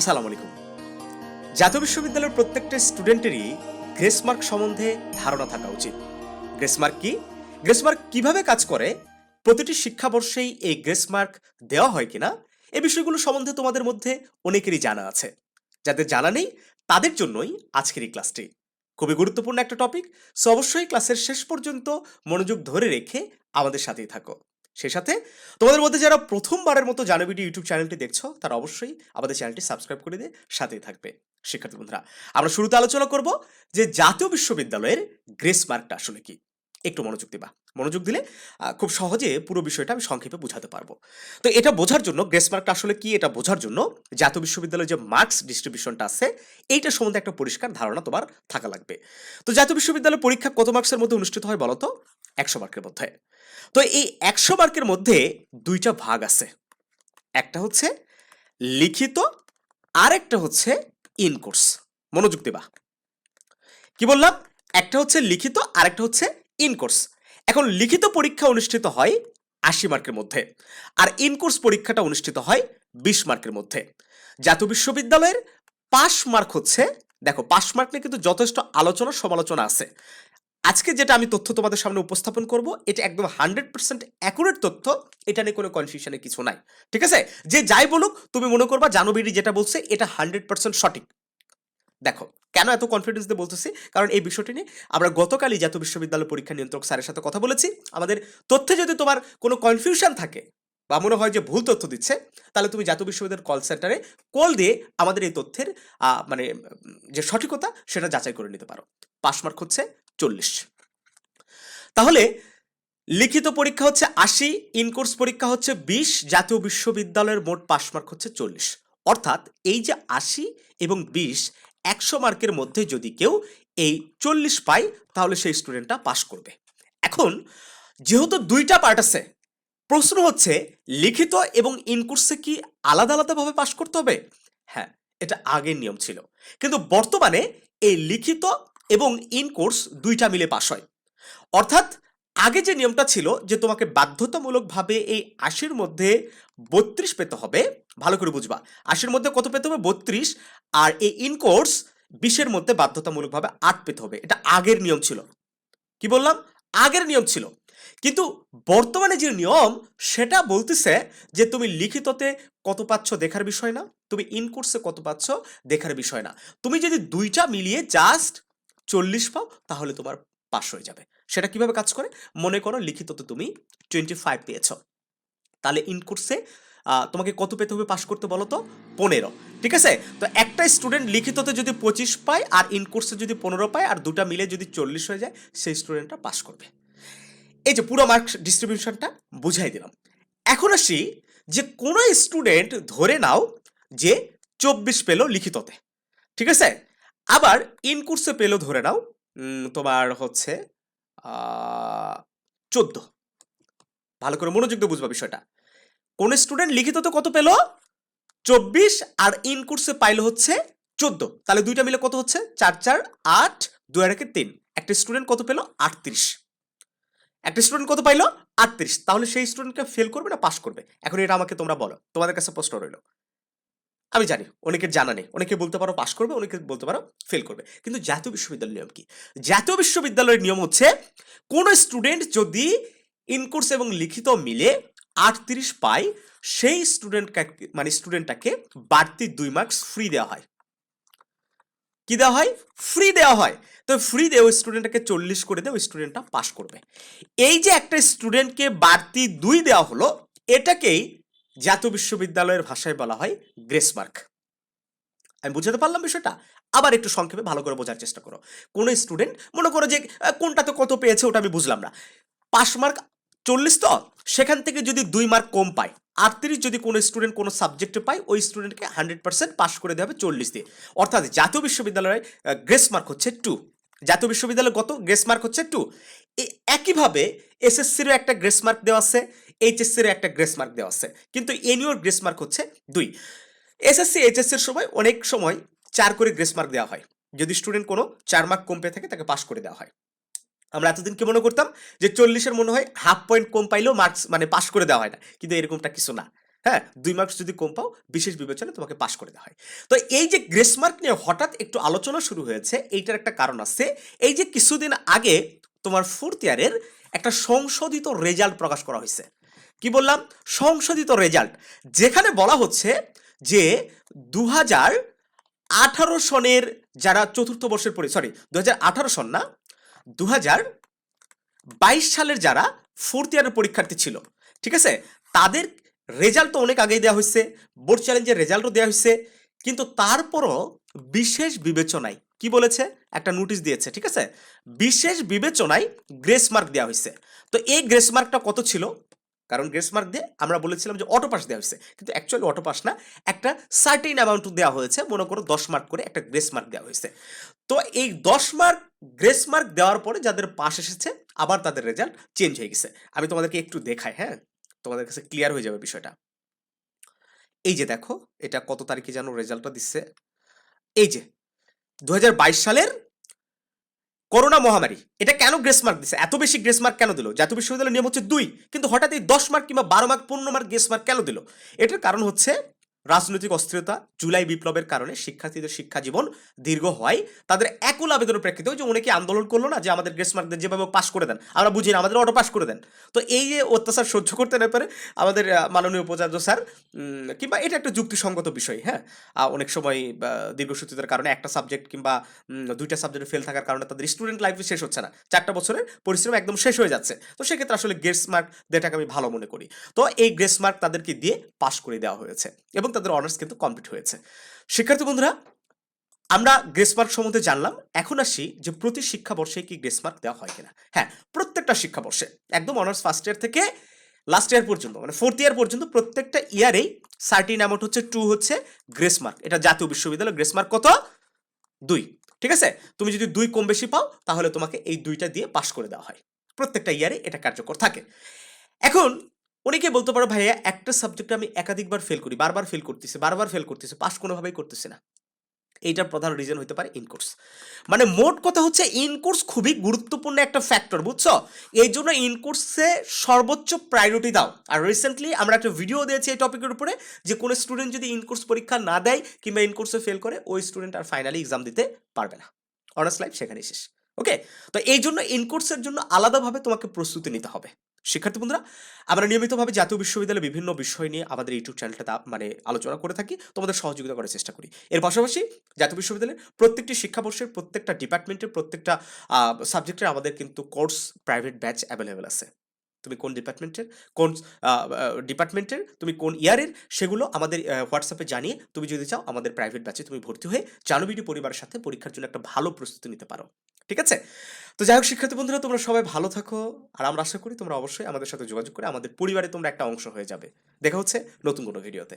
আসসালামু আলাইকুম। জাতীয় বিশ্ববিদ্যালয়ের প্রত্যেকটা স্টুডেন্টেরই গ্রেসমার্ক সম্বন্ধে ধারণা থাকা উচিত। গ্রেস মার্ক কি? গ্রেস মার্ক কীভাবে কাজ করে? প্রতিটি শিক্ষাবর্ষেই এই গ্রেসমার্ক দেওয়া হয় কিনা? এই বিষয়গুলো সম্বন্ধে তোমাদের মধ্যে অনেকেরই জানা আছে। যাদের জানা নেই, তাদের জন্যই আজকের এই ক্লাসটি। খুবই গুরুত্বপূর্ণ একটা টপিক, সো অবশ্যই ক্লাসের শেষ পর্যন্ত মনোযোগ ধরে রেখে আমাদের সাথেই থাকো। সেই সাথে। তোমাদের মধ্যে যারা প্রথমবারের মতো জানবিডি ইউটিউব চ্যানেলটি দেখছ, তারা অবশ্যই আমাদের চ্যানেলটি সাবস্ক্রাইব করে দিয়ে সাথেই থাকবে। শিক্ষার্থী বন্ধুরা, আমরা শুরুতে আলোচনা করব যে জাতীয় বিশ্ববিদ্যালয়ের গ্রেস মার্কটা আসলে কি। একটু মনোযোগ দিবা। মনোযোগ দিলে খুব সহজে পুরো বিষয়টা আমি সংক্ষেপে বোঝাতে পারব। তো এটা বোঝার জন্য গ্রেস মার্কটা আসলে কি, এটা বোঝার জন্য জাতীয় বিশ্ববিদ্যালয়ের যে মার্কস ডিস্ট্রিবিউশনটা আছে, এইটা সম্বন্ধে একটা পরিষ্কার ধারণা তোমার থাকা লাগবে। তো জাতীয় বিশ্ববিদ্যালয়ের পরীক্ষা কত মার্কসের মধ্যে অনুষ্ঠিত হয় বলতো একশো মার্কের মধ্যে। তো এই একশো মার্কের মধ্যে দুইটা ভাগ আছে। একটা হচ্ছে লিখিত আর একটা হচ্ছে ইন কোর্স। মনোযোগ দেবা। কি বললাম? একটা হচ্ছে লিখিত আর একটা হচ্ছে ইন কোর্স। এখন লিখিত পরীক্ষা অনুষ্ঠিত হয় আশি মার্কের মধ্যে আর ইন কোর্স পরীক্ষাটা অনুষ্ঠিত হয় বিশ মার্কের মধ্যে। জাতীয় বিশ্ববিদ্যালয়ের পাশ মার্ক হচ্ছে, দেখো পাশ মার্ক নিয়ে কিন্তু যথেষ্ট আলোচনা সমালোচনা আছে। আজকে যেটা আমি তথ্য তোমাদের সামনে উপস্থাপন করব, এটা একদম হান্ড্রেড পার্সেন্ট অ্যাকুরেট তথ্য, এটা নিয়ে কোনো কনফিউশনের কিছু নাই। ঠিক আছে? যে যাই বলুক, তুমি মনে করবা জানুবিরি যেটা বলছে, এটা হান্ড্রেড পার্সেন্ট সঠিক। দেখো, কেন এত কনফিডেন্স দিয়ে বলতেছি? কারণ এই বিষয়টি নিয়ে আমরা গতকালই জাতীয় বিশ্ববিদ্যালয় পরীক্ষা নিয়ন্ত্রক স্যারের সাথে কথা বলেছি। আমাদের তথ্যে যদি তোমার কোনো কনফিউশন থাকে বা মনে হয় যে ভুল তথ্য দিচ্ছে, তাহলে তুমি জাতীয় বিশ্ববিদ্যালয়ের কল সেন্টারে কল দিয়ে আমাদের এই তথ্যের মানে যে সঠিকতা, সেটা যাচাই করে নিতে পারো। পাস মার্ক হচ্ছে চল্লিশ। তাহলে লিখিত পরীক্ষা হচ্ছে আশি, ইনকোর্স পরীক্ষা হচ্ছে বিশ, জাতীয় বিশ্ববিদ্যালয়ের মোট পাস মার্ক হচ্ছে চল্লিশ। অর্থাৎ এই যে আশি এবং বিশ একশো মার্কের মধ্যে যদি কেউ এই চল্লিশ পায়, তাহলে সেই স্টুডেন্টটা পাশ করবে। এখন যেহেতু দুইটা পার্ট আছে, প্রশ্ন হচ্ছে লিখিত এবং ইনকোর্সে কি আলাদা আলাদাভাবে পাশ করতে হবে? হ্যাঁ এটা আগের নিয়ম ছিল। কিন্তু বর্তমানে এই লিখিত এবং ইন কোর্স দুইটা মিলে পাশ হয়। অর্থাৎ আগে যে নিয়মটা ছিল যে তোমাকে বাধ্যতামূলকভাবে এই আশির মধ্যে বত্রিশ পেতে হবে, ভালো করে বুঝবা। আশির মধ্যে কত পেতে হবে? বত্রিশ। আর এই ইন কোর্স বিশের মধ্যে বাধ্যতামূলকভাবে আট পেতে হবে। এটা আগের নিয়ম ছিল। কি বললাম? আগের নিয়ম ছিল। কিন্তু বর্তমানে যে নিয়ম, সেটা বলতেছে যে তুমি লিখিততে কত পাচ্ছ দেখার বিষয় না, তুমি ইনকোর্সে কত পাচ্ছ দেখার বিষয় না। তুমি যদি দুইটা মিলিয়ে জাস্ট চল্লিশ পাও, তাহলে তোমার পাস হয়ে যাবে। সেটা কীভাবে কাজ করে? মনে করো লিখিততে তুমি টোয়েন্টি ফাইভ পেয়েছ। তাহলে ইনকোর্সে তোমাকে কত পেতে হবে পাস করতে বলো তো? পনেরো। ঠিক আছে? তো একটা স্টুডেন্ট লিখিততে যদি পঁচিশ পায় আর ইনকোর্সে যদি পনেরো পায় আর দুটা মিলে যদি চল্লিশ হয়ে যায়, সেই স্টুডেন্টটা পাস করবে। এই যে পুরো মার্কস ডিস্ট্রিবিউশনটা বুঝাই দিলাম। এখন আসি যে কোনো স্টুডেন্ট ধরে নাও যে চব্বিশ পেল লিখিততে। ঠিক আছে? আবার ইনকোর্সে পেল ধরে নাও তোমার হচ্ছে চোদ্দ। ভালো করে মনোযোগ দিয়ে বুঝবা বিষয়টা। কোন স্টুডেন্ট লিখিত তো কত পেল? চব্বিশ, আর ইনকোর্সে পাইলো হচ্ছে চোদ্দ। তাহলে দুইটা মিলে কত হচ্ছে? চার চার, আট, দুই, আর একে তিন। একটা স্টুডেন্ট কত পেল? আটত্রিশ। একটা স্টুডেন্ট কত পাইলো? আটত্রিশ। তাহলে সেই স্টুডেন্টকে ফেল করবে না? পাস করবে। এখন এটা আমাকে তোমরা বলো। তোমাদের কাছে প্রশ্ন রইল। আমি জানি, অনেকের জানা নেই। অনেকে বলতে পারো পাশ করবে, অনেকে বলতে পারো ফেল করবে। কিন্তু জাতীয় বিশ্ববিদ্যালয়ের নিয়ম কি? জাতীয় বিশ্ববিদ্যালয়ের নিয়ম হচ্ছে, কোন স্টুডেন্ট যদি ইনকোর্স এবং লিখিত মিলে আটত্রিশ পায়, সেই স্টুডেন্ট মানে স্টুডেন্টটাকে বাড়তি দুই মার্কস ফ্রি দেওয়া হয়। কি দেওয়া হয়? ফ্রি দেওয়া হয়। তো ফ্রি দিয়ে ওই স্টুডেন্টটাকে চল্লিশ করে দিয়ে ওই স্টুডেন্টটা পাশ করবে। এই যে একটা স্টুডেন্টকে বাড়তি দুই দেওয়া হলো, এটাকেই জাতীয় বিশ্ববিদ্যালয়ের ভাষায় বলা হয় গ্রেসমার্ক। আমি বুঝাতে পারলাম বিষয়টা? আবার একটু সংক্ষেপে ভালো করে বোঝার চেষ্টা করো। কোনো স্টুডেন্ট মনে করো যে কোনটাতে কত পেয়েছে ওটা আমি বুঝলাম না। পাশ মার্ক চল্লিশ তো? সেখান থেকে যদি দুই মার্ক কম পায়, আটত্রিশ যদি কোনো স্টুডেন্ট কোনো সাবজেক্টে পায়, ওই স্টুডেন্টকে হান্ড্রেড পার্সেন্ট পাস করে দেওয়া হবে চল্লিশ দিয়ে। অর্থাৎ জাতীয় বিশ্ববিদ্যালয়ে গ্রেস মার্ক হচ্ছে টু। জাতীয় বিশ্ববিদ্যালয় কত? গ্রেস মার্ক হচ্ছে টু। একইভাবে এসএসসিরও একটা গ্রেস মার্ক দেওয়া আছে। এইচএসসিরও একটা গ্রেস মার্ক দেওয়া আছে। কিন্তু এনিওর গ্রেস মার্ক হচ্ছে দুই। এসএসসি, এইচএসসির সময় অনেক সময় চার করে গ্রেস মার্ক দেওয়া হয়। যদি স্টুডেন্ট কোনো চার মার্ক কম পেয়ে থাকে, তাকে পাস করে দেওয়া হয়। আমরা এতদিন কি মনে করতাম যে চল্লিশের মনে হয় হাফ পয়েন্ট কম পাইলেও মার্কস মানে পাস করে দেওয়া হয় না। কিন্তু এরকমটা কিছু না। হ্যাঁ দুই মার্কস যদি কম পাও, বিশেষ বিবেচনা তোমাকে পাশ করে দেওয়া হয়। তো এই যে গ্রেস মার্ক নিয়ে হঠাৎ একটু আলোচনা শুরু হয়েছে, এইটার একটা কারণ আছে। এই যে কিছুদিন আগে তোমার ফোর্থ ইয়ারের একটা সংশোধিত রেজাল্ট প্রকাশ করা হয়েছে। কি বললাম? সংশোধিত রেজাল্ট যেখানে বলা হচ্ছে যে দু হাজার আঠারো সনের যারা চতুর্থ বর্ষের পরি সরি দু হাজার আঠারো সন না দু হাজার বাইশ সালের যারা ফোর্থ ইয়ারের পরীক্ষার্থী ছিল, ঠিক আছে? তাদের রেজাল্ট তো অনেক আগেই দেওয়া হয়েছে বোর্ড চ্যালেঞ্জের রেজাল্টও দেওয়া হয়েছে, কিন্তু তারপরও বিশেষ বিবেচনায়, কি বলেছে? একটা নোটিশ দিয়েছে, ঠিক আছে? বিশেষ বিবেচনায় গ্রেস মার্ক দেওয়া হয়েছে। তো এই গ্রেস মার্কটা কত ছিল? কারণ গ্রেস মার্ক দিয়ে আমরা বলেছিলাম যে অটো পাস দেওয়া হয়েছে। কিন্তু অ্যাকচুয়ালি অটো পাস না, একটা সার্টেন অ্যামাউন্ট দেওয়া হয়েছে, মনে করো দশ মার্ক করে একটা গ্রেস মার্ক দেওয়া হয়েছে। তো এই দশ মার্ক গ্রেস মার্ক দেওয়ার পরে যাদের পাস এসেছে, আবার তাদের রেজাল্ট চেঞ্জ হয়ে গেছে। আমি তোমাদেরকে একটু দেখাই হ্যাঁ? তোমাদের কাছে ক্লিয়ার হয়ে যাবে বিষয়টা। এই যে দেখো, এটা কত তারিখে যেন রেজাল্টটা দিচ্ছে? এই যে দু হাজার বাইশ সালের করোনা মহামারী। এটা কেন গ্রেস মার্ক দিছে? এত বেশি গ্রেস মার্ক কেন দিল? জাতীয় বিশ্ববিদ্যালয়ের নিয়ম হচ্ছে দুই, কিন্তু হঠাৎ এই দশ মার্ক কিংবা বারো মার্ক, পনেরো মার্ক গ্রেস মার্ক কেন দিল? এটার কারণ হচ্ছে রাজনৈতিক অস্থিরতা জুলাই বিপ্লবের কারণে শিক্ষার্থীদের শিক্ষা জীবন দীর্ঘ হয়। তাদের একুল আবেদনের প্রেক্ষিতে যে অনেকে আন্দোলন করল না, যে আমাদের গ্রেস মার্ক যেভাবে পাস করে দেন, আমরা বুঝি না, আমাদের অটো পাস করে দেন। তো এই যে অত্যাচার সহ্য করতে না পারে আমাদের মাননীয় উপাচার্য স্যার কিংবা এটা একটা যুক্তিসঙ্গত বিষয় হ্যাঁ? অনেক সময় দীর্ঘসূত্রিতার কারণে একটা সাবজেক্ট কিংবা দুইটা সাবজেক্টে ফেল থাকার কারণে তাদের স্টুডেন্ট লাইফে শেষ হচ্ছে না। চারটা বছরের পরিশ্রম একদম শেষ হয়ে যাচ্ছে। তো সেক্ষেত্রে আসলে গ্রেস মার্ক দেটাকে আমি ভালো মনে করি। তো এই গ্রেস মার্ক তাদেরকে দিয়ে পাস করে দেওয়া হয়েছে। এবং তাদের অনার্স কিন্তু কমপ্লিট হয়েছে। শিক্ষার্থী বন্ধুরা, আমরা গ্রেস মার্ক সম্বন্ধে জানলাম, এখন আসি যে প্রতি শিক্ষাবর্ষে কি গ্রেস মার্ক দেওয়া হয় কিনা। হ্যাঁ প্রত্যেকটা শিক্ষাবর্ষে, একদম অনার্স ফার্স্ট ইয়ার থেকে লাস্ট ইয়ার পর্যন্ত মানে ফোর্থ ইয়ার পর্যন্ত প্রত্যেকটা ইয়ারেই সার্টিন অ্যামাউন্ট হচ্ছে টু হচ্ছে গ্রেস মার্ক এটা জাতীয় বিশ্ববিদ্যালয় গ্রেসমার্ক কত? দুই। ঠিক আছে? তুমি যদি দুই কম বেশি পাও, তাহলে তোমাকে এই দুইটা দিয়ে পাশ করে দেওয়া হয়। প্রত্যেকটা ইয়ারে এটা কার্যকর থাকে। এখন অনেকে বলতে পারো, ভাইয়া, একটা সাবজেক্টে আমি একাধিকবার ফেল করি, বারবার ফেল করতেছি, বারবার ফেল করতেছি পাস কোনোভাবেই করতেছি না। এইটার প্রধান রিজন হতে পারে ইনকোর্স মানে মোট কথা হচ্ছে ইনকোর্স খুবই গুরুত্বপূর্ণ একটা ফ্যাক্টর বুঝছ? এই জন্য ইনকোর্সে সর্বোচ্চ প্রায়োরিটি দাও। আর রিসেন্টলি আমরা একটা ভিডিও দিয়েছি এই টপিকের উপরে, যে কোনো স্টুডেন্ট যদি ইনকোর্স পরীক্ষা না দেয় কিংবা ইনকোর্সে ফেল করে, ওই স্টুডেন্ট আর ফাইনালি এক্সাম দিতে পারবে না। অনার্স লাইফ সেখানেই শেষ। ওকে তো এই জন্য ইনকোর্সের জন্য আলাদাভাবে তোমাকে প্রস্তুতি নিতে হবে। শিক্ষার্থী বন্ধুরা, আমরা নিয়মিতভাবে জাতীয় বিশ্ববিদ্যালয়ে বিভিন্ন বিষয় নিয়ে আমাদের ইউটিউব চ্যানেলটা মানে আলোচনা করে থাকি। তোমাদের সহযোগিতা করার চেষ্টা করি। এর পাশাপাশি জাতীয় বিশ্ববিদ্যালয়ের প্রত্যেকটি শিক্ষাবর্ষের, প্রত্যেকটা ডিপার্টমেন্টের প্রত্যেকটা সাবজেক্টের আমাদের কিন্তু কোর্স প্রাইভেট ব্যাচ অ্যাভেলেবেল আছে। তুমি কোন ডিপার্টমেন্টের কোন ডিপার্টমেন্টের তুমি কোন ইয়ারের? সেগুলো আমাদের হোয়াটসঅ্যাপে জানিয়ে তুমি যদি চাও আমাদের প্রাইভেট ব্যাচে তুমি ভর্তি হয়ে জানবিডি পরিবারের সাথে পরীক্ষার জন্য একটা ভালো প্রস্তুতি নিতে পারো। ঠিক আছে? তো যাই হোক, শিক্ষার্থী বন্ধুরা, তোমরা সবাই ভালো থাকো। আর আমরা আশা করি তোমরা অবশ্যই আমাদের সাথে যোগাযোগ করে আমাদের পরিবারে তোমরা একটা অংশ হয়ে যাবে। দেখা হচ্ছে নতুন কোনো ভিডিওতে